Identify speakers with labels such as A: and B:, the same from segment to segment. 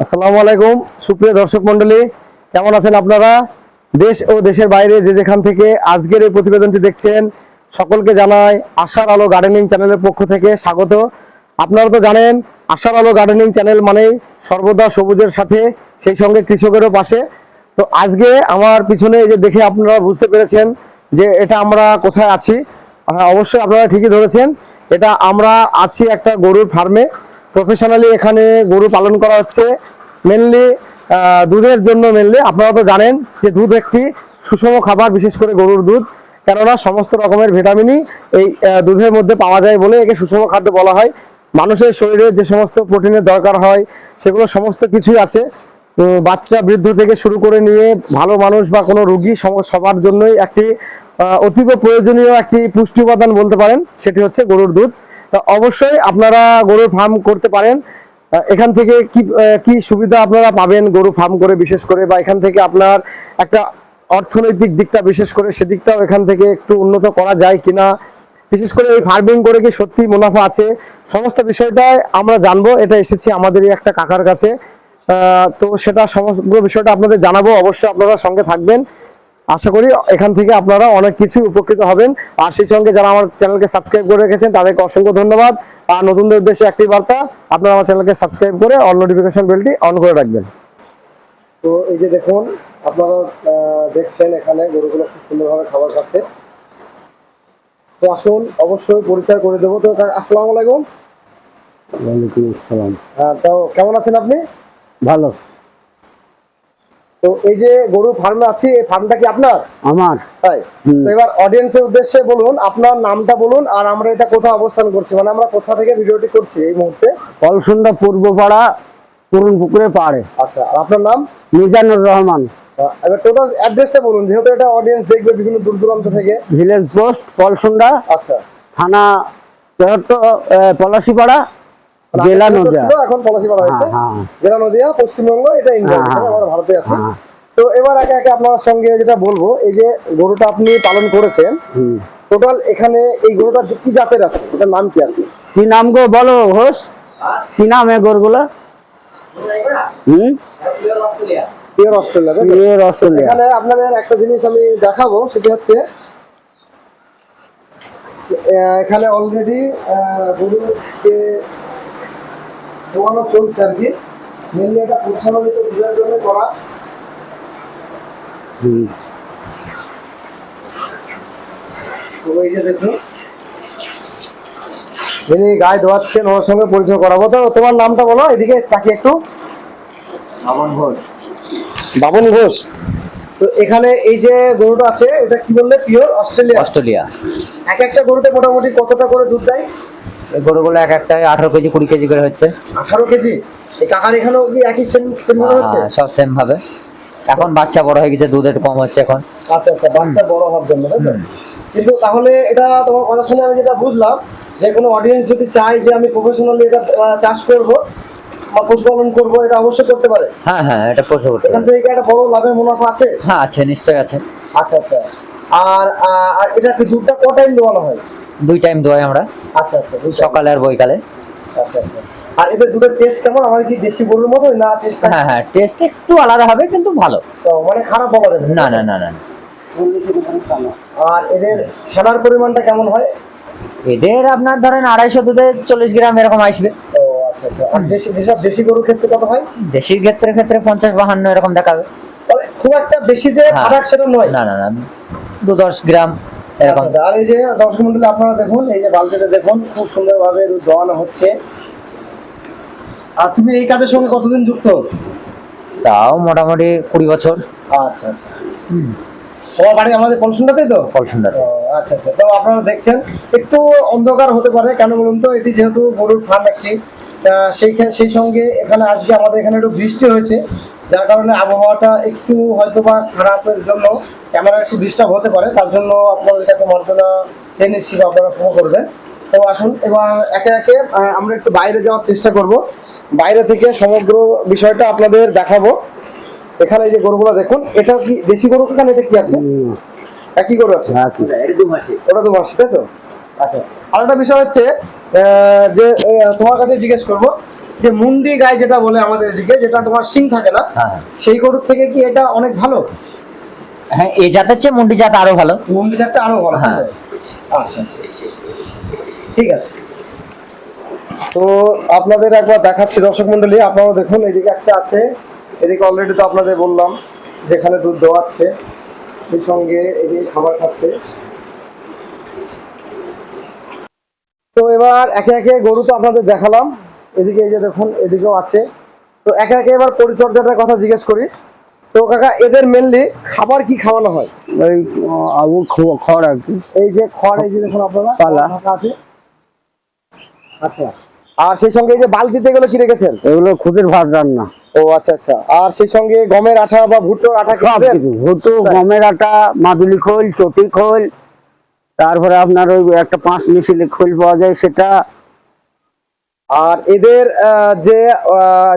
A: আসসালামু আলাইকুম সুপ্রিয় দর্শক মণ্ডলী কেমন আছেন আপনারা? দেশ ও দেশের বাইরে যে যেখান থেকে আজকের এই প্রতিবেদনটি দেখছেন সকলকে জানাই আশার আলো গার্ডেনিং চ্যানেলের পক্ষ থেকে স্বাগত। আপনারা তো জানেন আশার আলো গার্ডেনিং চ্যানেল মানেই সর্বদা সবুজের সাথে সেই সঙ্গে কৃষকেরও পাশে। তো আজকে আমার পিছনে যে দেখে আপনারা বুঝতে পেরেছেন যে এটা আমরা কোথায় আছি। হ্যাঁ, অবশ্যই আপনারা ঠিকই ধরেছেন এটা আমরা আছি একটা গরুর ফার্মে প্রফেশনালি এখানে গরু পালন করা হচ্ছে। মেনলি দুধের জন্য মেনলি আপনারা তো জানেন যে দুধ একটি সুষম খাবার, বিশেষ করে গরুর দুধ। কেননা সমস্ত রকমের ভিটামিনই এই দুধের মধ্যে পাওয়া যায় বলে একে সুষম খাদ্য বলা হয়। মানুষের শরীরে যে সমস্ত প্রোটিনের দরকার হয়, সেগুলো সমস্ত কিছুই আছে। তো বাচ্চা বৃদ্ধ থেকে শুরু করে নিয়ে ভালো মানুষ বা কোনো রোগী সবার জন্যই একটি অতীব প্রয়োজনীয় একটি পুষ্টি উপাদান বলতে পারেন, সেটি হচ্ছে গরুর দুধ। তা অবশ্যই আপনারা গরুর ফার্ম করতে পারেন। এখান থেকে কি কি সুবিধা আপনারা পাবেন গরু ফার্ম করে বিশেষ করে, বা এখান থেকে আপনার একটা অর্থনৈতিক দিকটা বিশেষ করে, সেদিকটাও এখান থেকে একটু উন্নত করা যায় কিনা। বিশেষ করে এই ফার্মিং করে কি সত্যি মুনাফা আছে? সমস্ত বিষয়টাই আমরা জানব, এটা এসেছি আমাদেরই একটা কাকার কাছে। তো সেটা সমগ্র বিষয়টা আপনাদের জানাব। অবশ্যই আপনারা সঙ্গে থাকবেন। আশা করি এখান থেকে আপনারা অনেক কিছু উপকৃত হবেন। আর সেই সঙ্গে যারা আমার চ্যানেলকে সাবস্ক্রাইব করে রেখেছেন তাদেরকে অসংখ্য ধন্যবাদ। আর নতুনদের উদ্দেশ্যে একটি বার্তা আপনারা আমার চ্যানেলকে সাবস্ক্রাইব করে অল নোটিফিকেশন বেলটি অন করে রাখবেন। তো এই যে দেখুন আপনারা দেখছেন এখানে গরুগুলো খুব সুন্দরভাবে খাবার খাচ্ছে। তো আসুন অবশ্যই পরিচয় করে দেবো। তো আসসালামু আলাইকুম।
B: ওয়ালাইকুম আসসালাম।
A: হ্যাঁ তো কেমন আছেন আপনি?
B: ভালো।
A: তো এই যে গরু ফার্মে আছি এই ফার্মটা কি আপনার?
B: আমার।
A: তাই। তো এবার অডিয়েন্সের উদ্দেশ্যে বলুন আপনার নামটা বলুন আর আমরা এটা কোথায় অবস্থান করছি মানে আমরা কোথা থেকে ভিডিওটি করছি এই মুহূর্তে?
B: কলসুন্ডা পূর্বপাড়া পুরন পুকুরের পাড়ে।
A: আচ্ছা আর আপনার নাম?
B: মিজানুর রহমান।
A: এবার টোটাল অ্যাড্রেসটা বলুন যেহেতু এটা অডিয়েন্স দেখবে বিভিন্ন দূর দূরান্ত থেকে।
B: ভিলেজ পোস্ট কলসুন্ডা
A: আচ্ছা।
B: থানা পলাশিপাড়া জেলা নদিয়া।
A: এখন পলাশি করা হয়েছে।
B: হ্যাঁ হ্যাঁ।
A: জেলা নদিয়া পশ্চিমবঙ্গ এটা ইন্ডিয়া
B: হ্যাঁ।
A: আমরা ভারতে আছি। তো এবার একে একে আপনার সঙ্গে যেটা বলব এই যে গরুটা আপনি পালন করেছেন টোটাল এখানে এই গরুটা কি জাতের আছে? এটার নাম কি আছে?
B: কি নাম গো বলো ঘোষ কি নাম এ গোরগুলো? হুম?
A: পিওর অস্ট্রেলিয়া
B: পিওর অস্ট্রেলিয়া
A: এখানে আপনাদের একটা জিনিস আমি দেখাবো সেটি হচ্ছে এখানে অলরেডি গরুকে দোয়ানো চলছে আর কি। মেনলি এটা প্রধানত দুধের জন্য করা।
B: হুম।
A: তো এই যে দেখুন যিনি গায়ে ধোয়াচ্ছেন ওর সঙ্গে পরিচয় করাবো। তো তোমার নামটা বলো এদিকে তাকিয়ে একটু।
B: বাবন ঘোষ।
A: বাবন ঘোষ। তো এখানে এই যে গরুটা আছে এটা কি বললে? Pure Australia?
C: অস্ট্রেলিয়া।
A: এক একটা গরুতে মোটামুটি কতটা করে দুধ দেয়?
C: গরুগুলো এক একটা আঠারো কেজি কুড়ি কেজি করে হচ্ছে।
A: আঠারো কেজি? কাকার এখানেও কি একই সেম সেম হচ্ছে?
C: হ্যাঁ, সব সেম ভাবে। এখন বাচ্চা বড় হয়ে গেছে দুধ একটু কম হচ্ছে এখন।
A: আচ্ছা আচ্ছা বাচ্চা বড় হওয়ার জন্য কিন্তু তাহলে এটা তোমার কথা শুনে আমি যেটা বুঝলাম যে কোনো অডিয়েন্স যদি চায় যে আমি প্রফেশনালি এটা চাষ করব বা পশুপালন করব এটা অবশ্যই করতে পারে।
C: হ্যাঁ হ্যাঁ এটা পশু করতে
A: এখান থেকে একটা বড় লাভের মুনাফা আছে?
C: হ্যাঁ আছে নিশ্চয় আছে।
A: আচ্ছা আচ্ছা। আর আর এটা কি দুধটা ক টাইম দোয়ানো হয়?
C: দুই টাইম দোয়াই আমরা।
A: আচ্ছা আচ্ছা
C: সকালে আর বৈকালে।
A: আচ্ছা আচ্ছা। আর এদের দুধের টেস্ট কেমন? আমার কি দেশি গরুর মতোই না টেস্ট
C: হ্যাঁ হ্যাঁ টেস্ট একটু আলাদা হবে কিন্তু ভালো।
A: মানে খারাপ যাবে
C: না? না না না।
A: আর এদের ছানার পরিমাণটা কেমন হয়?
C: এদের আপনার ধরেন আড়াইশো দুধে চল্লিশ গ্রাম এরকম আসবে।
A: আচ্ছা আচ্ছা। আর দেশি যেসব দেশি গরুর ক্ষেত্রে কত হয়?
C: দেশির ক্ষেত্রে ক্ষেত্রে পঞ্চাশ বাহান্ন এরকম দেখাবে।
A: খুব একটা বেশি যে
C: হ্যাঁ।
A: ফারাক সেটা নয়।
C: না না না। দু দশ গ্রাম। এরকম।
A: আচ্ছা, আর এই যে দর্শক মন্ডলী আপনারা দেখুন এই যে বালতিতে দেখুন খুব সুন্দরভাবে দুধ দোয়ানো হচ্ছে। আর তুমি এই কাজের সঙ্গে কতদিন যুক্ত?
C: তাও মোটামুটি কুড়ি বছর।
A: আচ্ছা আচ্ছা। তোমার বাড়ি আমাদের পলসুন্ডাতেই তো?
C: ফল সুন্দর
A: আচ্ছা আচ্ছা। তো আপনারা দেখছেন একটু অন্ধকার হতে পারে কেন বলুন তো? এটি যেহেতু গরুর ফার্ম একটি। তা সেই সেই সঙ্গে এখানে আজকে আমাদের এখানে একটু বৃষ্টি হয়েছে যার কারণে আবহাওয়াটা একটু হয়তো বা খারাপের জন্য ক্যামেরা একটু ডিস্টার্ব হতে পারে তার জন্য আপনাদের কাছে মর্যাদা চেয়ে নিচ্ছি বা আপনারা ফোন করবেন। তো আসুন এবার একে একে আমরা একটু বাইরে যাওয়ার চেষ্টা করব। বাইরে থেকে সমগ্র বিষয়টা আপনাদের দেখাবো। এখানে এই যে গরুগুলো দেখুন এটা কি দেশি গরু এখানে এটা কি আছে। একই গরু আছে?
B: হ্যাঁ, কি?
A: ওটা তো মাসি তাই তো? আচ্ছা আরেকটা বিষয় হচ্ছে যে তোমার কাছে জিজ্ঞেস করব যে মুন্ডি গায়ে যেটা বলে আমাদের এদিকে যেটা তোমার সিং থাকে না
C: হ্যাঁ
A: সেই গরুর থেকে কি এটা অনেক ভালো?
C: হ্যাঁ এই জাতের চেয়ে মুন্ডি জাত আরও ভালো।
A: মুন্ডি জাতটা আরও ভালো
C: হ্যাঁ।
A: আচ্ছা আচ্ছা। ঠিক আছে। তো আপনাদের একবার দেখাচ্ছি দর্শক মন্ডলী আপনারা দেখুন এদিকে একটা আছে। এদিকে অলরেডি তো আপনাদের বললাম যেখানে দুধ দোয়াচ্ছে সেই সঙ্গে এদিকে খাবার খাচ্ছে। তো এবার একে একে গরু তো আপনাদের দেখালাম। এদিকে এই যে দেখুন এদিকেও আছে। তো একে একে এবার পরিচর্যাটার কথা জিজ্ঞেস করি। তো কাকা এদের মেনলি খাবার কি খাওয়ানো হয়?
B: ওই আবু খড় আর কি।
A: এই যে খড় এই যে দেখুন আপনারা
B: পালা।
A: আছে। আচ্ছা। আর সেই সঙ্গে এই যে বালতিতে এগুলো কি রেখেছেন?
B: এগুলো খুদের ভাত রান্না।
A: ও আচ্ছা আচ্ছা। আর সেই সঙ্গে গমের আটা বা ভুট্টোর আটা কি
B: সব? কিছু। ভুটু গমের আটা মাদুলি খোল চটি খোল তারপরে আপনার ওই একটা পাঁচ মিশিলে খোল পাওয়া যায় সেটা।
A: আর এদের যে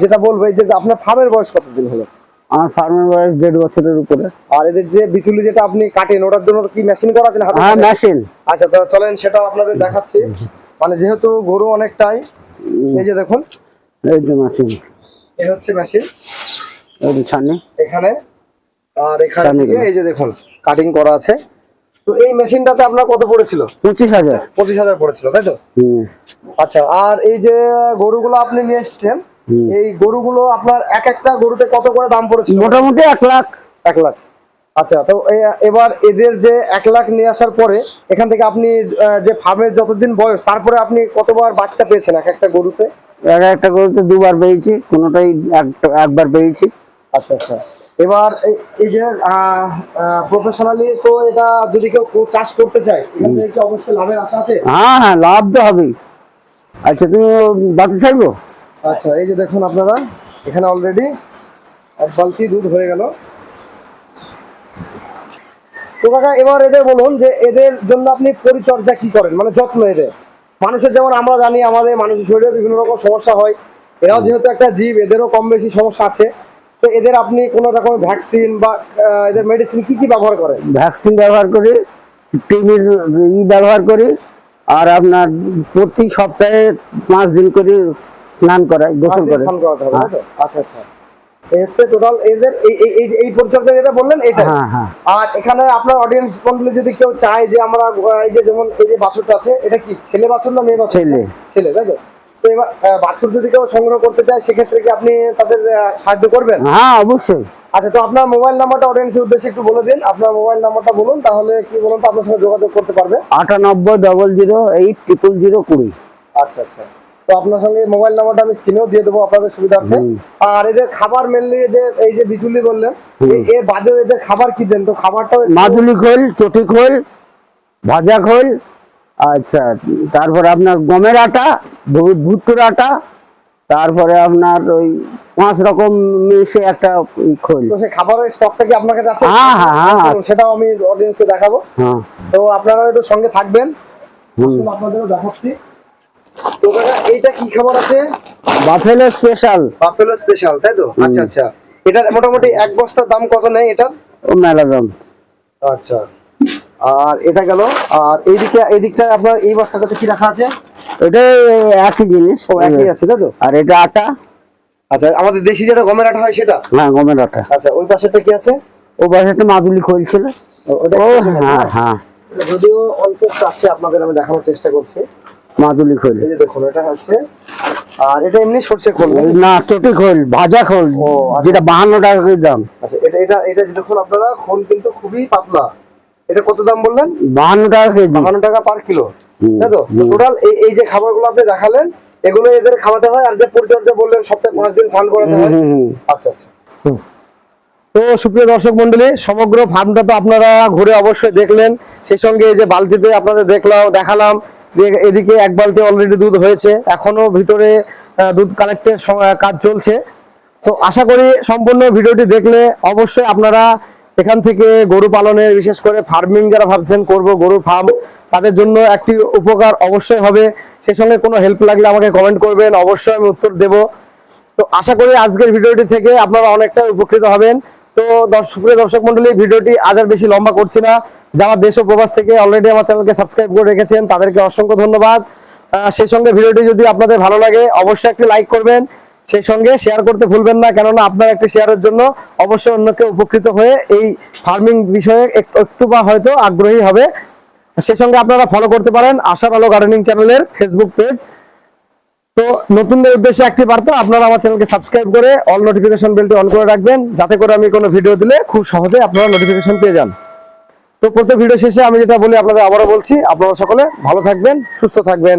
A: যেটা বলব যে আপনার ফার্মের বয়স কতদিন হলো?
B: আমার ফার্মের বয়স দেড় বছরের উপরে।
A: আর এদের যে বিচুলি যেটা আপনি কাটেন ওটার জন্য কি মেশিন করা আছে না
B: হ্যাঁ মেশিন
A: আচ্ছা তাহলে চলেন সেটা আপনাদের দেখাচ্ছি। মানে যেহেতু গরু অনেকটাই এই যে দেখুন।
B: এই যে মেশিন
A: এই হচ্ছে মেশিন এখানে আর এখানে। এই যে দেখুন কাটিং করা আছে। তো এই মেশিনটাতে আপনার কত পড়েছিল?
B: পঁচিশ হাজার।
A: পঁচিশ হাজার পড়েছিল তাই তো? আচ্ছা আর এই যে গরুগুলো আপনি নিয়ে এসেছেন। এই গরুগুলো আপনার এক একটা গরুতে কত করে দাম পড়েছিল?
B: মোটামুটি এক লাখ।
A: এক লাখ। আচ্ছা তো এবার এদের যে এক লাখ নিয়ে আসার পরে এখান থেকে আপনি যে ফার্মের যতদিন বয়স তারপরে আপনি কতবার বাচ্চা পেয়েছেন এক একটা গরুতে?
B: এক একটা গরুতে দুবার পেয়েছি কোনোটাই এক- একবার পেয়েছি।
A: আচ্ছা আচ্ছা। এবার এই- যে প্রফেশনালি তো এটা যদি কেউ চাষ করতে চায় অবশ্যই লাভের আশা আছে?
B: হ্যাঁ হ্যাঁ লাভ তো হবেই। আচ্ছা তুমি বাতি চাইব
A: আচ্ছা এই যে দেখুন আপনারা এখানে অলরেডি এক বালতি দুধ হয়ে গেল। তো কাকা এবার এদের বলুন যে এদের জন্য আপনি পরিচর্যা কি করেন? মানে যত্ন এদের। মানুষের যেমন আমরা জানি আমাদের মানুষের শরীরে বিভিন্ন রকম সমস্যা হয়। এরাও যেহেতু একটা জীব এদেরও কম বেশি সমস্যা আছে। তো এদের আপনি কোনো রকম ভ্যাকসিন বা এদের মেডিসিন কি কি ব্যবহার করেন?
B: ভ্যাকসিন ব্যবহার করি টিভির ই ব্যবহার করি আর আপনার প্রতি সপ্তাহে পাঁচ দিন করে স্নান করাই গোসল করে
A: স্নান করাতে হবে
B: হ্যাঁ।
A: আচ্ছা আচ্ছা। এই হচ্ছে টোটাল এদের এই এই- যেটা বললেন এটা
B: হ্যাঁ হ্যাঁ।
A: আর এখানে আপনার অডিয়েন্স যদি কেউ চায় যে আমরা এই যে যেমন এই যে বাছুরটা আছে এটা কি ছেলে বাছুর না মেয়ে বাছুর?
B: ছেলে।
A: ছেলে তাই তো? তো এবার বাছুর যদি কেউ সংগ্রহ করতে চায় সেক্ষেত্রে কি আপনি তাদের সাহায্য করবেন?
B: হ্যাঁ অবশ্যই।
A: আচ্ছা তো আপনার মোবাইল নাম্বারটা অডিয়েন্সের উদ্দেশ্যে একটু বলে দিন। আপনার মোবাইল নাম্বারটা বলুন তাহলে কি বলুন তো আপনার সঙ্গে যোগাযোগ করতে পারবে?
B: আটানব্বই double zero eight triple zero কুড়ি
A: আচ্ছা আচ্ছা। তো আপনার সঙ্গে মোবাইল নাম্বারটা আমি স্ক্রিনেও দিয়ে দেবো আপনাদের সুবিধার্থে। আর এদের খাবার মেনলি যে এই যে বিচুলি বললেন এ- এর বাদে এদের খাবার কি দেন? তো খাবারটাও একটু-
B: মাদুলি খোল চটি খোল ভাজা খোল আচ্ছা তারপর আপনার গমের আটা ভুট্টোর আটা তারপরে আপনার ওই পাঁচ রকম মিশে একটা খোল।
A: খাবারের স্টকটা কি আপনার কাছে আছে?
B: হ্যাঁ, হ্যাঁ, হ্যাঁ।
A: সেটাও আমি অডিয়েন্সকে দেখাবো।
B: হ্যাঁ।
A: তো আপনারা একটু সঙ্গে থাকবেন। আপনাদেরও দেখাচ্ছি। তো কাকা এইটা কি খাবার আছে?
B: বাফেলো স্পেশাল
A: বাফেলো স্পেশাল তাই তো? আচ্ছা আচ্ছা। এটার মোটামুটি এক বস্তার দাম কত নেই এটার?
B: ও মেলা দাম
A: আচ্ছা। আর এটা গেল। আর এইদিকে এইদিকটা আপনার এই বস্তাটাতে কি রাখা আছে?
B: এটা একই জিনিস।
A: একই আছে তাই তো?
B: আর এটা আটা।
A: আচ্ছা আমাদের দেশি যেটা গমের আটা হয় সেটা?
B: হ্যাঁ গমের আটা।
A: আচ্ছা ওই পাশেটা কি আছে?
B: ও পাশে একটা মাদুলি খোল ছিল।
A: ও-?
B: হ্যাঁ হ্যাঁ।
A: যদিও অল্প আছে আপনাদের আমি দেখানোর চেষ্টা করছি।
B: মাদুলি খোল।
A: এই যে দেখুন এটা হচ্ছে আর এটা এমনি সর্ষে খোল
B: না চটি খোল ভাজা খোল
A: ও, আচ্ছা।
B: যেটা বাহান্ন টাকা করে দাম।
A: আচ্ছা এটা এটা এটা দেখুন আপনারা খোল কিন্তু খুবই পাতলা। এটা কত দাম বললেন?
B: বাহান্ন টাকা কেজি।
A: বাহান্ন টাকা পার কিলো তাই তো? টোটাল এই যে খাবারগুলো আপনি দেখালেন এগুলো এদের খাওয়াতে হয় আর যে পরিচর্যা বললেন সপ্তাহে পাঁচ দিন স্নান করাতে হয়। আচ্ছা আচ্ছা। তো সুপ্রিয় দর্শক মন্ডলী সমগ্র ফার্মটা তো আপনারা ঘুরে অবশ্যই দেখলেন। সেই সঙ্গে এই যে বালতিতে আপনাদের দেখলাম দেখালাম এদিকে এক বালতি অলরেডি দুধ হয়েছে। এখনও ভিতরে দুধ কালেক্টের কাজ চলছে। তো আশা করি সম্পূর্ণ ভিডিওটি দেখলে অবশ্যই আপনারা এখান থেকে গরু পালনের বিশেষ করে ফার্মিং যারা ভাবছেন করব গরুর ফার্ম তাদের জন্য একটি উপকার অবশ্যই হবে। সেই সঙ্গে কোনো হেল্প লাগলে আমাকে কমেন্ট করবেন, অবশ্যই আমি উত্তর দেবো। তো আশা করি আজকের ভিডিওটি থেকে আপনারা অনেকটা উপকৃত হবেন। তো দর্শক দর্শক মন্ডলী, ভিডিওটি আজ আর বেশি লম্বা করছি না। যারা দেশ ও প্রবাস থেকে অলরেডি আমার চ্যানেলকে সাবস্ক্রাইব করে রেখেছেন, তাদেরকে অসংখ্য ধন্যবাদ। সেই সঙ্গে ভিডিওটি যদি আপনাদের ভালো লাগে, অবশ্যই একটি লাইক করবেন। সেই সঙ্গে শেয়ার করতে ভুলবেন না, কেননা আপনার একটি শেয়ারের জন্য অবশ্যই অন্যকে উপকৃত হয়ে এই ফার্মিং বিষয়ে একটু একটু বা হয়তো আগ্রহী হবে। সেই সঙ্গে আপনারা ফলো করতে পারেন আশার আলো গার্ডেনিং চ্যানেলের ফেসবুক পেজ তো নতুনদের উদ্দেশ্যে একটি বার্তা, আপনারা আমার চ্যানেলকে সাবস্ক্রাইব করে অল নোটিফিকেশন বেলটি অন করে রাখবেন, যাতে করে আমি কোনো ভিডিও দিলে খুব সহজে আপনারা নোটিফিকেশন পেয়ে যান। তো প্রত্যেক ভিডিও শেষে আমি যেটা বলি, আপনাদের আবারও বলছি, আপনারা সকলে ভালো থাকবেন, সুস্থ থাকবেন।